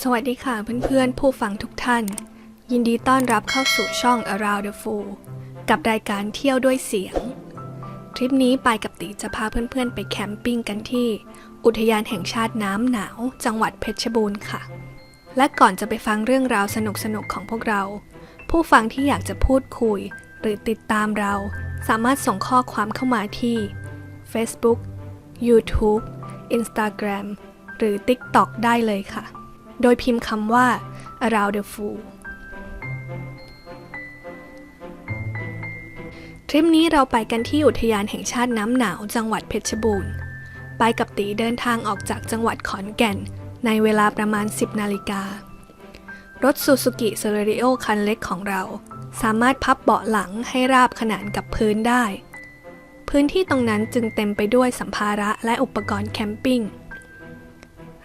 สวัสดีค่ะเพื่อนๆ ผู้ฟังทุกท่าน ยินดีต้อนรับเข้าสู่ช่อง Around the Fool กับรายการเที่ยวด้วยเสียง ทริปนี้ไปกับตีจะพาเพื่อนๆ ไปแคมปิ้งกันที่ อุทยานแห่งชาติน้ำหนาว จังหวัดเพชรบูรณ์ค่ะ และก่อนจะไปฟังเรื่องราวสนุกๆ ของพวกเรา ผู้ฟังที่อยากจะพูดคุย หรือติดตามเรา สามารถส่งข้อความเข้ามาที่ Facebook YouTube Instagram หรือ TikTok ได้เลยค่ะ โดยพิมพ์คำว่า around the fool ทริปนี้เราไปกันที่อุทยานแห่งชาติน้ำหนาวจังหวัดเพชรบูรณ์ ไปกับตีเดินทางออกจากจังหวัดขอนแก่น ในเวลาประมาณ 10 นาฬิกา รถซูซูกิเซเลริโอคันเล็กของเรา สามารถพับเบาะหลังให้ราบขนานกับพื้นได้ พื้นที่ตรงนั้นจึงเต็มไปด้วยสัมภาระและอุปกรณ์แคมปิ้ง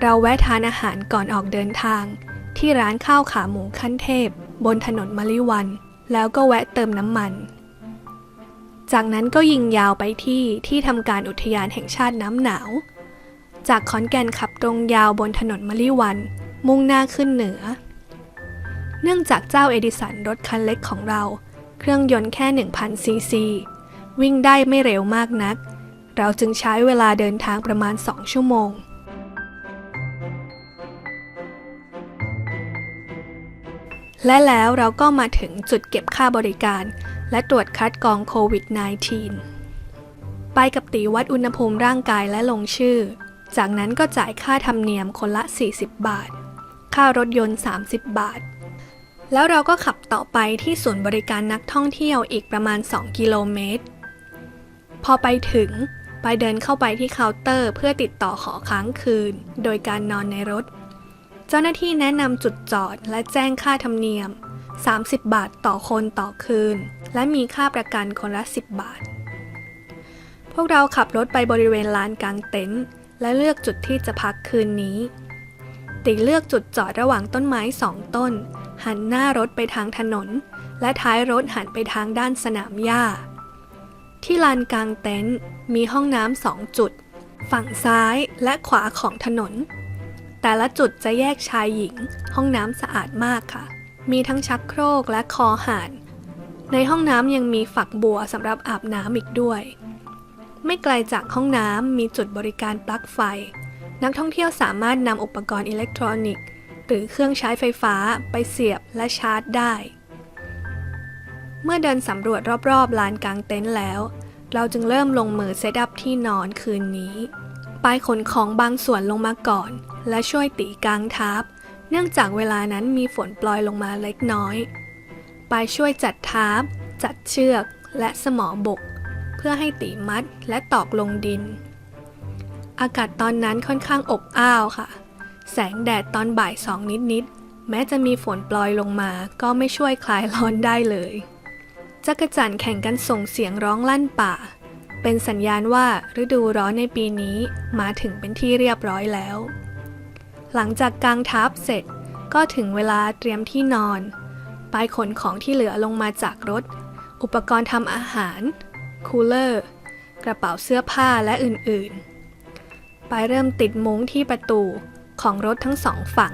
เราแวะทานอาหารก่อนออกเดินทาง ที่ร้านข้าวขาหมูขั้นเทพ บนถนนมะลิวัน แล้วก็แวะเติมน้ำมัน จากนั้นก็ยิงยาวไปที่ที่ทำการอุทยานแห่งชาติน้ำหนาว จากขอนแก่นขับตรงยาวบนถนนมะลิวัน มุ่งหน้าขึ้นเหนือ เนื่องจากเจ้าเอดิสันรถคันเล็กของเรา เครื่องยนต์แค่1,000ซีซีวิ่งได้ไม่เร็วมากนัก เราจึงใช้เวลาเดินทางประมาณ 2 ชั่วโมง และแล้วเราก็มาถึงจุดเก็บค่าบริการ และตรวจคัดกรองโควิด -19 ไปกับตีวัดอุณหภูมิร่างกายและลงชื่อ จากนั้นก็จ่ายค่าธรรมเนียมคนละ 40 บาท ค่ารถยนต์ 30 บาท แล้วเราก็ขับต่อไปที่ศูนย์บริการนักท่องเที่ยวอีกประมาณ 2 กิโลเมตร พอไปถึงไปเดินเข้าไปที่เคาน์เตอร์เพื่อติดต่อขอค้างคืน โดยการนอนในรถ เจ้าหน้าที่แนะนำจุดจอดและแจ้งค่าธรรมเนียม 30 บาทต่อคนต่อคืน และมีค่าประกันคนละ 10 บาท พวกเราขับรถไปบริเวณลานกลางเต็นท์และเลือกจุดที่จะพักคืนนี้ ติเลือกจุดจอดระหว่างต้นไม้สองต้น หันหน้ารถไปทางถนน และท้ายรถหันไปทางด้านสนามหญ้า ที่ลานกลางเต็นท์มีห้องน้ำสองจุด ฝั่งซ้ายและขวาของถนน แต่ละจุดจะแยกชายหญิง ห้องน้ำสะอาดมากค่ะ มีทั้งชักโครกและคอห่านในห้องน้ำยังมีฝักบัวสำหรับอาบน้ำอีกด้วย ไม่ไกลจากห้องน้ำมีจุดบริการปลั๊กไฟ นักท่องเที่ยวสามารถนำอุปกรณ์อิเล็กทรอนิกส์หรือเครื่องใช้ไฟฟ้าไปเสียบและชาร์จได้ เมื่อเดินสำรวจรอบๆลานกลางเต็นท์แล้ว เราจึงเริ่มลงมือเซตอัพที่นอนคืนนี้ ปายขนของบางส่วนลงมาก่อน และช่วยตีกลางทับ เนื่องจากเวลานั้นมีฝนปล่อยลงมาเล็กน้อย ปายช่วยจัดทับจัดเชือกและสมอบก เพื่อให้ตีมัดและตอกลงดิน อากาศตอนนั้นค่อนข้างอบอ้าวค่ะ แสงแดดตอนบ่ายสองนิดๆ แม้จะมีฝนปล่อยลงมาก็ไม่ช่วยคลายร้อนได้เลยจักรจั่นแข่งกันส่งเสียงร้องลั่นป่า เป็นสัญญาณว่าฤดูร้อนในปีนี้มาถึงเป็นที่เรียบร้อยแล้ว หลังจากกางทับเสร็จก็ถึงเวลาเตรียมที่นอนปายขนของที่เหลือลงมาจากรถ อุปกรณ์ทำอาหาร คูลเลอร์ กระเป๋าเสื้อผ้าและอื่นๆ ไปเริ่มติดมุ้งที่ประตูของรถทั้งสองฝั่ง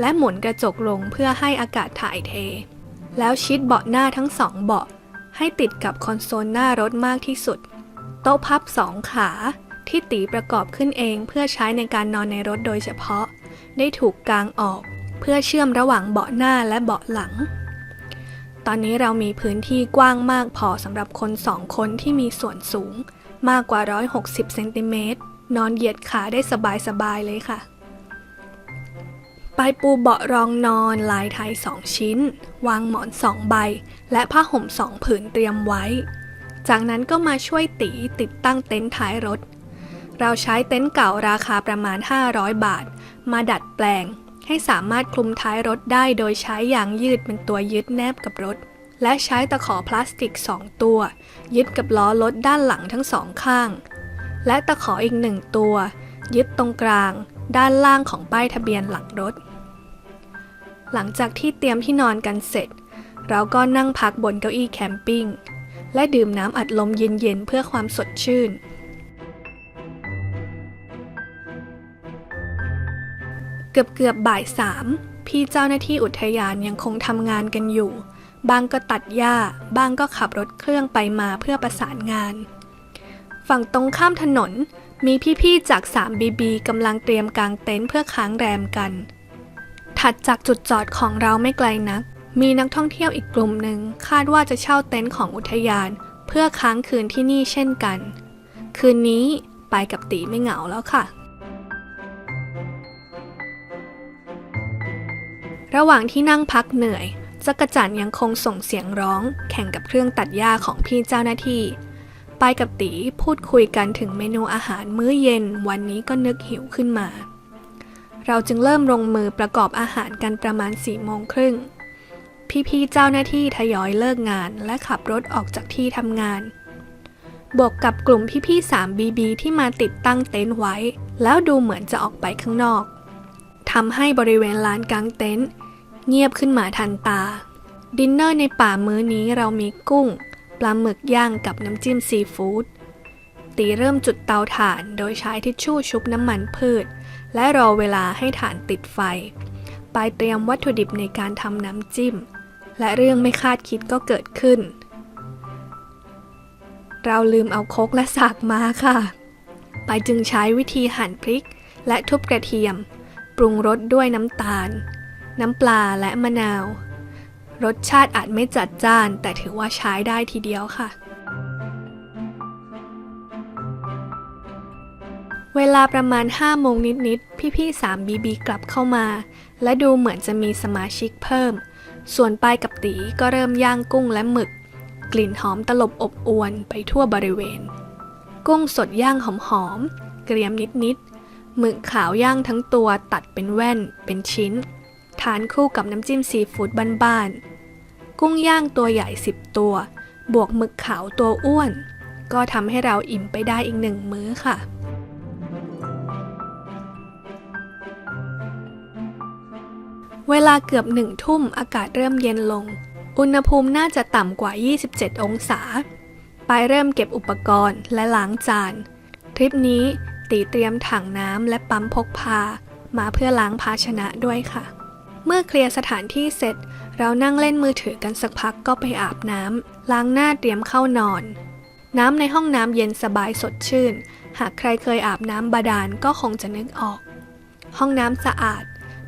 และหมุนกระจกลงเพื่อให้อากาศถ่ายเท แล้วชิดเบาะหน้าทั้งสองเบาะให้ติดกับคอนโซลหน้ารถมากที่สุด โต๊ะพับสองขาที่ตีประกอบขึ้นเองเพื่อใช้ในการนอนในรถโดยเฉพาะ ได้ถูกกางออกเพื่อเชื่อมระหว่างเบาะหน้าและเบาะหลัง ตอนนี้เรามีพื้นที่กว้างมากพอสำหรับคนสองคนที่มีส่วนสูง มากกว่า 160เซนติเมตรนอนเหยียดขาได้สบายๆเลยค่ะปลายปูเบาะรองนอนลายไทย2ชิ้น วางหมอน2ใบ และผ้าห่ม2ผืนเตรียมไว้ จากนั้นก็มาช่วยตีติดตั้งเต็นท์ท้ายรถ เราใช้เต็นท์เก่าราคาประมาณ 500 บาท มาดัดแปลง ให้สามารถคลุมท้ายรถได้โดยใช้ยางยืดเป็นตัวยึดแนบกับรถ และใช้ตะขอพลาสติก 2 ตัว ยึดกับล้อรถด้านหลังทั้งสองข้าง และตะขออีกหนึ่งตัว ยึดตรงกลาง ด้านล่างของป้ายทะเบียนหลังรถ หลังจากที่เตรียมที่นอนกันเสร็จ เราก็นั่งพักบนเก้าอี้แคมปิ้ง และดื่มน้ำอัดลมเย็นๆเพื่อความสดชื่นกกือบเกือบบ่ายสามพี่เจ้าหน้าที่อุทยานยังคงทำงานกันอยู่ บางก็ตัดหญ้า บางก็ขับรถเครื่องไปมาเพื่อประสานงาน ฝั่งตรงข้ามถนนมีพี่ๆจาก 3BB กำลังเตรียมกางเต็นท์เพื่อค้างแรมกัน ถัดจากจุดจอดของเราไม่ไกลนัก มีนักท่องเที่ยวอีกกลุ่มหนึ่งคาดว่าจะเช่าเต็นท์ของอุทยาน เพื่อค้างคืนที่นี่เช่นกัน คืนนี้ไปกับตีไม่เหงาแล้วค่ะ ระหว่างที่นั่งพักเหนื่อยจักรจันยังคงส่งเสียงร้อง แข่งกับเครื่องตัดหญ้าของพี่เจ้าหน้าที่ ไปกับตีพูดคุยกันถึงเมนูอาหารมื้อเย็นวันนี้ก็นึกหิวขึ้นมา เราจึงเริ่มลงมือประกอบอาหารกันประมาณสี่โมงครึ่ง พี่ๆเจ้าหน้าที่ทยอยเลิกงานและขับรถออกจากที่ทำงาน บวกกับกลุ่มพี่ๆ 3BB ที่มาติดตั้งเต็นท์ไว้ แล้วดูเหมือนจะออกไปข้างนอกทำให้บริเวณลานกลางเต็นท์เงียบขึ้นมาทันตา ดินเนอร์ในป่ามื้อนี้เรามีกุ้ง ปลาหมึกย่างกับน้ำจิ้มซีฟู้ดตีเริ่มจุดเตาถ่านโดยใช้ทิชชู่ชุบน้ำมันพืช และรอเวลาให้ถ่านติดไฟ ไปเตรียมวัตถุดิบในการทำน้ำจิ้ม และเรื่องไม่คาดคิดก็เกิดขึ้น เราลืมเอาโคกและสากมาค่ะ ไปจึงใช้วิธีหั่นพริก และทุบกระเทียม ปรุงรสด้วยน้ำตาล น้ำปลาและมะนาว รสชาติอาจไม่จัดจ้าน แต่ถือว่าใช้ได้ทีเดียวค่ะ เวลาประมาณ5โมงนิดๆพี่ๆ 3BB กลับเข้ามา และดูเหมือนจะมีสมาชิกเพิ่ม ส่วนปายกับตีก็เริ่มย่างกุ้งและหมึก กลิ่นหอมตลบอบอวนไปทั่วบริเวณ กุ้งสดย่างหอมๆเกรียมนิดๆหมึกขาวย่างทั้งตัวตัดเป็นแว่นเป็นชิ้น ทานคู่กับน้ำจิ้มซีฟู้ดบ้านๆกุ้งย่างตัวใหญ่10ตัว บวกหมึกขาวตัวอ้วน ก็ทำให้เราอิ่มไปได้อีกหนึ่งมื้อค่ะ เวลาเกือบหนึ่งทุ่มอากาศเริ่มเย็นลง อุณหภูมิน่าจะต่ำกว่า 27 องศาไปเริ่มเก็บอุปกรณ์และล้างจาน ทริปนี้ตีเตรียมถังน้ำและปั๊มพกพา มาเพื่อล้างภาชนะด้วยค่ะ เมื่อเคลียร์สถานที่เสร็จ เรานั่งเล่นมือถือกันสักพักก็ไปอาบน้ำล้างหน้าเตรียมเข้านอน น้ำในห้องน้ำเย็นสบายสดชื่น หากใครเคยอาบน้ำบาดาลก็คงจะนึกออก ห้องน้ำสะอาด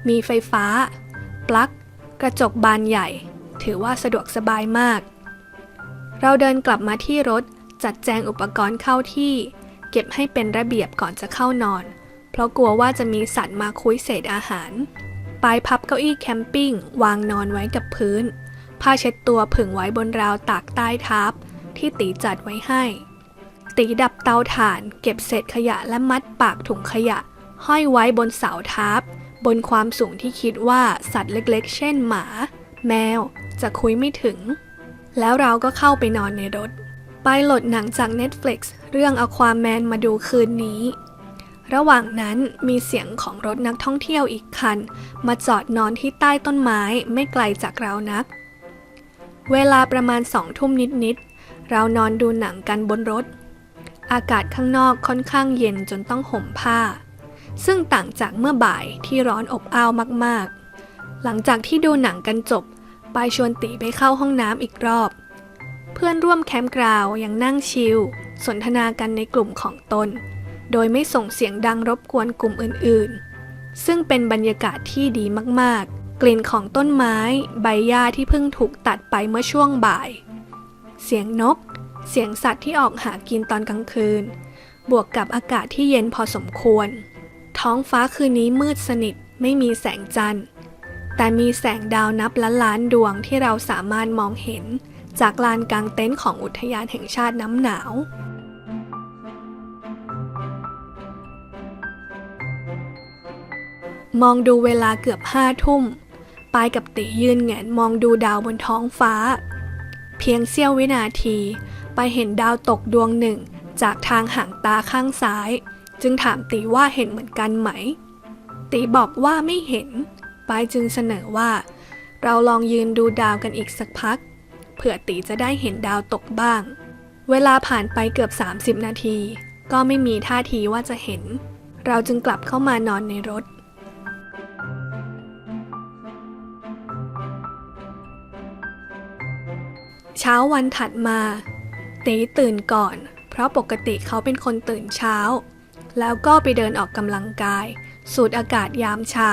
มีไฟฟ้า ปลั๊ก กระจกบานใหญ่ ถือว่าสะดวกสบายมาก เราเดินกลับมาที่รถจัดแจงอุปกรณ์เข้าที่ เก็บให้เป็นระเบียบก่อนจะเข้านอน เพราะกลัวว่าจะมีสัตว์มาคุยเศษอาหาร ปลายพับเก้าอี้แคมปิ้งวางนอนไว้กับพื้น ผ้าเช็ดตัวผึ่งไว้บนราวตากใต้ทับที่ตีจัดไว้ให้ ตีดับเตาถ่าน เก็บเศษขยะและมัดปากถุงขยะ ห้อยไว้บนเสาทับ บนความสูงที่คิดว่าสัตว์เล็กๆ เช่นหมา แมว จะคุยไม่ถึง แล้วเราก็เข้าไปนอนในรถ ไปโหลดหนังจาก Netflix เรื่อง Aquaman มาดูคืนนี้ ระหว่างนั้นมีเสียงของรถนักท่องเที่ยวอีกคัน มาจอดนอนที่ใต้ต้นไม้ไม่ไกลจากเรานัก เวลาประมาณสองทุ่มนิดๆ เรานอนดูหนังกันบนรถ อากาศข้างนอกค่อนข้างเย็นจนต้องห่มผ้า ซึ่งต่างจากเมื่อบ่ายที่ร้อนอบอ้าวมากๆ หลังจากที่ดูหนังกันจบ ปายชวนตีไปเข้าห้องน้ำอีกรอบ เพื่อนร่วมแคมป์กราวยังนั่งชิล สนทนากันในกลุ่มของตน โดยไม่ส่งเสียงดังรบกวนกลุ่มอื่นๆ ซึ่งเป็นบรรยากาศที่ดีมากๆ กลิ่นของต้นไม้ ใบหญ้าที่เพิ่งถูกตัดไปเมื่อช่วงบ่าย เสียงนก เสียงสัตว์ที่ออกหากินตอนกลางคืน บวกกับอากาศที่เย็นพอสมควร ท้องฟ้าคืนนี้มืดสนิทไม่มีแสงจันทร์ แต่มีแสงดาวนับล้านล้านดวงที่เราสามารถมองเห็น จากลานกลางเต็นท์ของอุทยานแห่งชาติน้ำหนาว มองดูเวลาเกือบห้าทุ่ม ปายกับตียืนแงนมองดูดาวบนท้องฟ้า เพียงเสี้ยววินาที ไปเห็นดาวตกดวงหนึ่ง จากทางห่างตาข้างซ้าย จึงถามตีว่าเห็นเหมือนกันไหม ตีบอกว่าไม่เห็น ปายจึงเสนอว่า เราลองยืนดูดาวกันอีกสักพัก เผื่อตีจะได้เห็นดาวตกบ้าง เวลาผ่านไปเกือบ 30 นาที ก็ไม่มีท่าทีว่าจะเห็น เราจึงกลับเข้ามานอนในรถเช้าวันถัดมาตีตื่นก่อน เพราะปกติเขาเป็นคนตื่นเช้า แล้วก็ไปเดินออกกำลังกาย สูดอากาศยามเช้า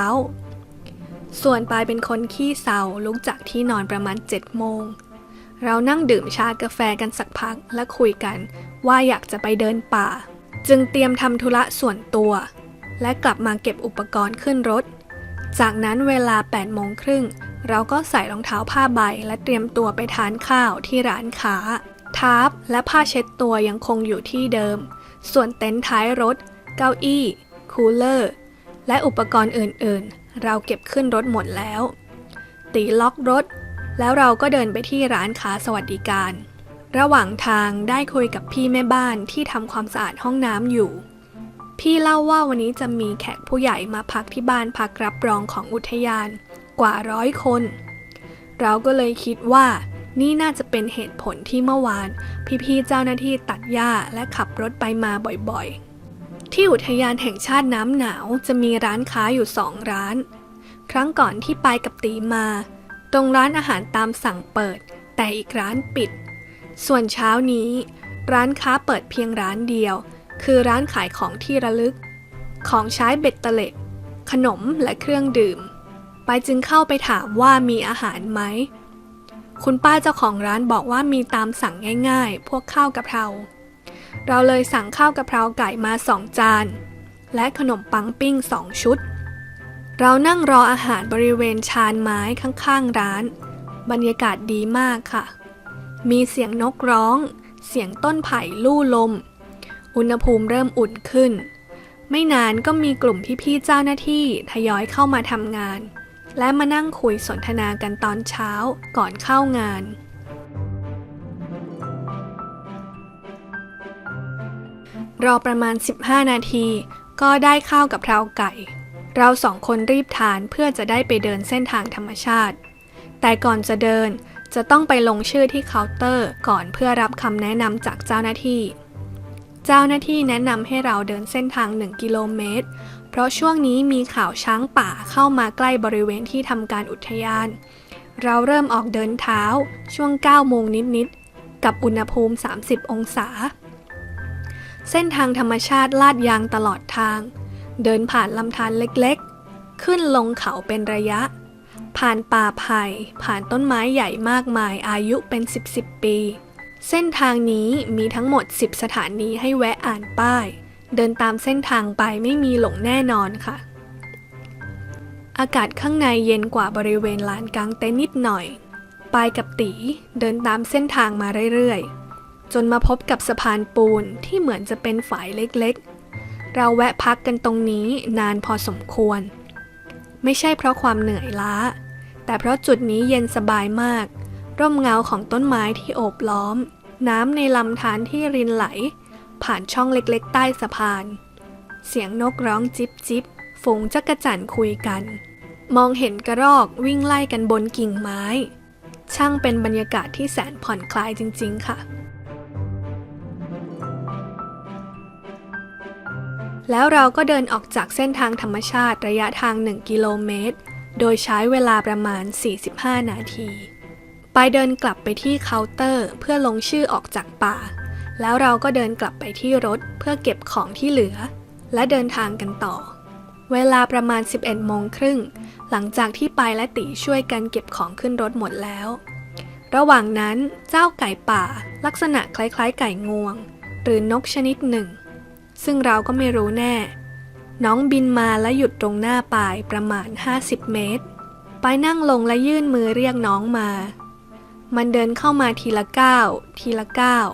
ส่วนปายเป็นคนขี้เศร้าลุกจากที่นอนประมาณ7โมง เรานั่งดื่มชากาแฟกันสักพักและคุยกัน ว่าอยากจะไปเดินป่า จึงเตรียมทำธุระส่วนตัว และกลับมาเก็บอุปกรณ์ขึ้นรถ จากนั้นเวลา8โมงครึ่งเราก็ใส่รองเท้าผ้าใบและเตรียมตัวไปทานข้าวที่ร้านค้าทาร์ปและผ้าเช็ดตัวยังคงอยู่ที่เดิม ส่วนเต็นท์ท้ายรถ เก้าอี้ คูลเลอร์ และอุปกรณ์อื่นๆ เราเก็บขึ้นรถหมดแล้ว ตีล็อกรถ แล้วเราก็เดินไปที่ร้านค้าสวัสดิการ ระหว่างทางได้คุยกับพี่แม่บ้านที่ทำความสะอาดห้องน้ำอยู่ พี่เล่าว่าวันนี้จะมีแขกผู้ใหญ่มาพักที่บ้านพักรับรองของอุทยานกว่าร้อยคน เราก็เลยคิดว่า นี่น่าจะเป็นเหตุผลที่เมื่อวาน พี่ๆเจ้าหน้าที่ตัดหญ้าและขับรถไปมาบ่อยๆ ที่อุทยานแห่งชาติน้ำหนาวจะมีร้านค้าอยู่สองร้าน ครั้งก่อนที่ไปกับตีมา ตรงร้านอาหารตามสั่งเปิด แต่อีกร้านปิด ส่วนเช้านี้ ร้านค้าเปิดเพียงร้านเดียว คือร้านขายของที่ระลึก ของใช้เบ็ดเตล็ดขนมและเครื่องดื่ม ไปจึงเข้าไปถามว่ามีอาหารไหม คุณป้าเจ้าของร้านบอกว่ามีตามสั่งง่ายๆ พวกข้าวกะเพรา เราเลยสั่งข้าวกะเพราไก่มาสองจาน และขนมปังปิ้งสองชุด เรานั่งรออาหารบริเวณชานไม้ข้างๆร้าน บรรยากาศดีมากค่ะ มีเสียงนกร้อง เสียงต้นไผ่ลู่ลม อุณหภูมิเริ่มอุ่นขึ้น ไม่นานก็มีกลุ่มพี่ๆเจ้าหน้าที่ทยอยเข้ามาทำงาน และมานั่งคุยสนทนากันตอนเช้าก่อนเข้างาน รอประมาณ 15 นาที ก็ได้ข้าวกับเพราไก่ เราสองคนรีบทานเพื่อจะได้ไปเดินเส้นทางธรรมชาติ แต่ก่อนจะเดินจะต้องไปลงชื่อที่เคาน์เตอร์ก่อนเพื่อรับคำแนะนำจากเจ้าหน้าที่ เจ้าหน้าที่แนะนำให้เราเดินเส้นทาง 1 กิโลเมตร ราะช่วงนี้มีข่าวช้างป่าเข้ามาใกล้บริเวณที่ทำการอุทยาน เราเริ่มออกเดินเท้าช่วง 9 โมงนิด ๆ กับอุณหภูมิ 30 องศา เส้นทางธรรมชาติลาดยางตลอดทาง เดินผ่านลำธารเล็ก ๆ ขึ้นลงเขาเป็นระยะ ผ่านป่าไผ่ผ่านต้นไม้ใหญ่มากมายอายุเป็น 10 10ปี เส้นทางนี้มีทั้งหมด 10 สถานีให้แวะอ่านป้าย เดินตามเส้นทางไปไม่มีหลงแน่นอนค่ะ อากาศข้างในเย็นกว่าบริเวณลานกลางเต็นท์นิดหน่อย ปายกับตีเดินตามเส้นทางมาเรื่อยๆ จนมาพบกับสะพานปูนที่เหมือนจะเป็นฝายเล็กๆ เราแวะพักกันตรงนี้นานพอสมควร ไม่ใช่เพราะความเหนื่อยล้า แต่เพราะจุดนี้เย็นสบายมาก ร่มเงาของต้นไม้ที่โอบล้อม น้ำในลำธารที่รินไหล ผ่านช่องเล็กๆ ใต้สะพาน เสียงนกร้องจิบจิบฝูงจักระจั่นคุยกัน มองเห็นกระรอกวิ่งไล่กันบนกิ่งไม้ ช่างเป็นบรรยากาศที่แสนผ่อนคลายจริง ๆ ค่ะ แล้วเราก็เดินออกจากเส้นทางธรรมชาติระยะทาง 1 กิโลเมตร โดยใช้เวลาประมาณ 45 นาที ไปเดินกลับไปที่เคาน์เตอร์เพื่อลงชื่อออกจากป่า แล้วเราก็เดินกลับไปที่รถเพื่อเก็บของที่เหลือ และเดินทางกันต่อ เวลาประมาณ 11โมงครึ่ง หลังจากที่ไปและตีช่วยกันเก็บของขึ้นรถหมดแล้ว ระหว่างนั้นเจ้าไก่ป่าลักษณะคล้ายๆ ไก่งวง หรือนกชนิดหนึ่ง ซึ่งเราก็ไม่รู้แน่ น้องบินมาและหยุดตรงหน้าปายประมาณ 50 เมตร ปายนั่งลงและยื่นมือเรียกน้องมา มันเดินเข้ามาทีละก้าวทีละก้าว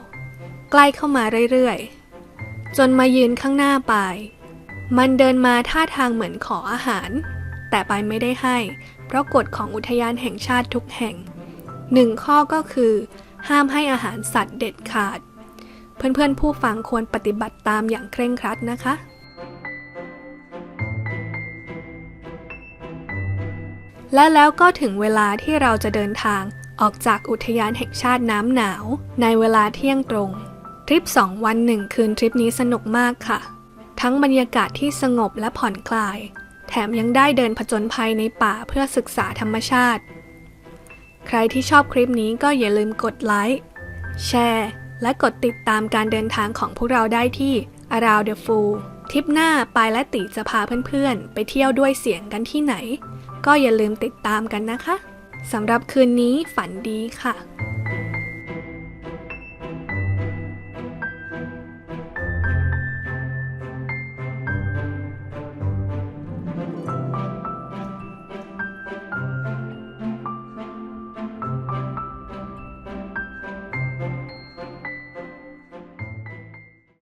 ใกล้เข้ามาเรื่อยๆ จนมายืนข้างหน้าปาย มันเดินมาท่าทางเหมือนขออาหาร แต่ปายไม่ได้ให้ เพราะกฎของอุทยานแห่งชาติทุกแห่ง หนึ่งข้อก็คือ ห้ามให้อาหารสัตว์เด็ดขาด เพื่อนๆผู้ฟังควรปฏิบัติตามอย่างเคร่งครัดนะคะ และแล้วก็ถึงเวลาที่เราจะเดินทางออกจากอุทยานแห่งชาติน้ำหนาวในเวลาเที่ยงตรง ทริป 2 วัน 1 คืนทริปนี้สนุกมากค่ะ ทั้งบรรยากาศที่สงบและผ่อนคลาย แถมยังได้เดินผจญภัยในป่าเพื่อศึกษาธรรมชาติ ใครที่ชอบคลิปนี้ก็อย่าลืมกดไลค์ แชร์ และกดติดตามการเดินทางของพวกเราได้ที่ Around the Fool ทริปหน้าปายและติจะพาเพื่อนๆ ไปเที่ยวด้วยเสียงกันที่ไหน ก็อย่าลืมติดตามกันนะคะสำหรับคืนนี้ฝันดีค่ะ